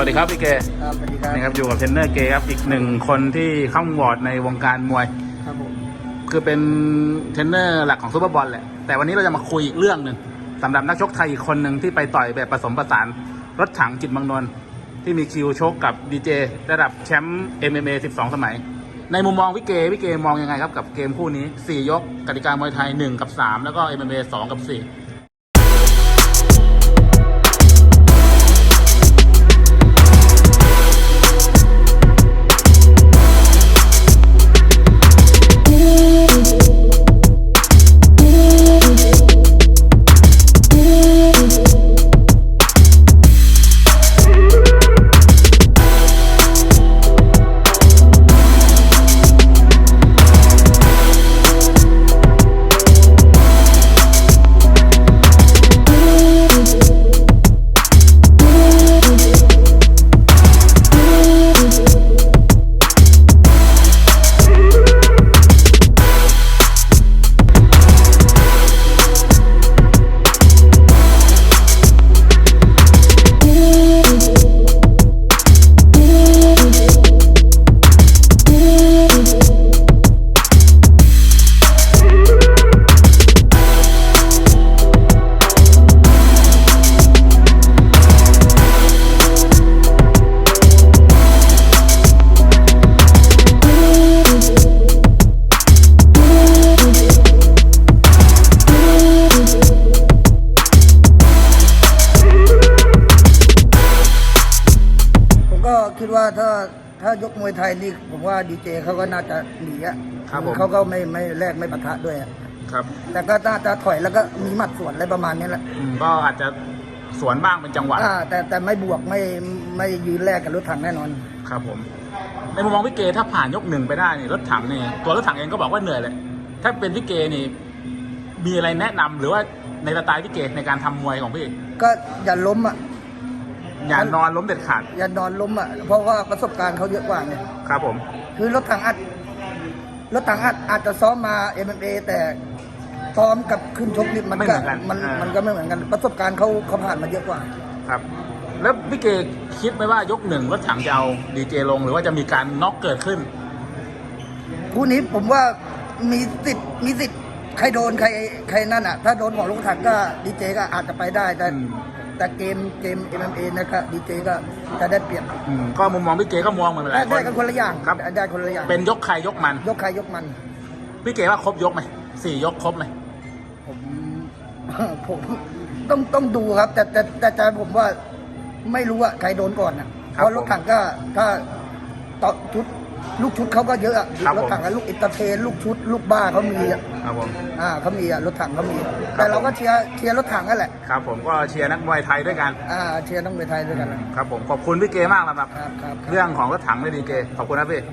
วัสดีครับพี่เกครับสวัสดีครับนี่ครับอยู่กับเทรนเนอร์เกครับอีกหนึ่งคนที่ข้ามวอร์ดในวงการมวย ครับผมคือเป็นเทรนเนอร์หลักของซูเปอร์บอลแหละแต่วันนี้เราจะมาคุยอีกเรื่องหนึ่งสำหรับนักชกไทยอีกคนหนึ่งที่ไปต่อยแบบผสมผสานรถถังจิตเมังนนท์ที่มีคิวชกกับดีเจระดับแชมป์ MMA 12 สมัย ในมุมมองพี่เกพี่เกมองยังไงครับกับเกมคู่นี้ 4 ยกกติกามวยไทย 1 กับ 3 แล้วก็ MMA 2 กับ 4 คิดว่าถ้าถ้ายกมวยไทยนี่ผมว่าดีเจเขาก็น่าจะหนีอะครับผม เขาก็ไม่ไม่แลกไม่ปะทะด้วยอะครับแต่ก็น่าจะถอยแล้วก็มีหมัดสวนอะไรประมาณนี้แหละอืมก็อาจจะสวนบ้างเป็นจังหวะ อ่าแต่แต่ไม่บวกไม่ไม่ยืนแลกกับรถถังแน่นอน ครับผม ในมุมมองพี่เกถ้าผ่านยกหนึ่งไปได้นี่รถถังนี่ตัวรถถังเองก็บอกว่าเหนื่อยเลยถ้าเป็นพี่เกนี่ มีอะไรแนะนำหรือว่าในสไตล์พี่เกในการทำมวยของพี่ ก็อย่าล้มอะ อย่านอนล้มเด็ดขาด อย่านอนล้มอะเพราะว่าประสบการณ์เขาเยอะกว่าไงครับผม คือรถถังอัดรถถังอัดอาจจะซ้อมมา MMA แต่ซ้อมกับขึ้นชกนี่มันก็มันมันก็ไม่เหมือนกันประสบการณ์เขาเขาผ่านมาเยอะกว่าครับ แล้วพี่เกคิดไหมว่ายกหนึ่งรถถังจะเอาดีเจลงหรือว่าจะมีการน็อกเกิดขึ้นคู่นี้ผมว่ามีสิทธิ์มีสิทธิ์ใครโดนใครใครนั่นอะ ถ้าโดนของลูกถังก็ดีเจก็อาจจะไปได้แต่อืม แต่เกมเกม MMA นะครับดีเจก็จะได้เปรียบอืมก็มุมมองพี่เกก็มองเหมือนหได้ลายคได้น กันคนละอย่างครับ ได้คนละอย่างเป็นยกใครยกมัน ยกใครยกมัน พี่เกว่าครบยกไหมสี่ยกครบไหมผม ผมต้องต้องดูครับ แต่แต่แต่ใจผมว่าไม่รู้ว่าใครโดนก่อนนะเพราะรถถังก็ถ้าต่อชุด ลูกชุดเขาก็เยอะอะรถถังกับลูกอินเตอร์เทนลูกชุด ลูกบ้าเขามีอะครับผม อ่าเขามีอะรถถังเขามี แต่เราก็เชียร์เชียร์รถถังนั่นแหละครับผมก็เชียร์นักมวยไทยด้วยกัน อ่าเชียร์ต้องไปไทยด้วยกันนะครับผมขอบคุณพี่เกมากสำหรับครับครับ เรื่องของรถถังในดีเก ขอบคุณนะพี่ค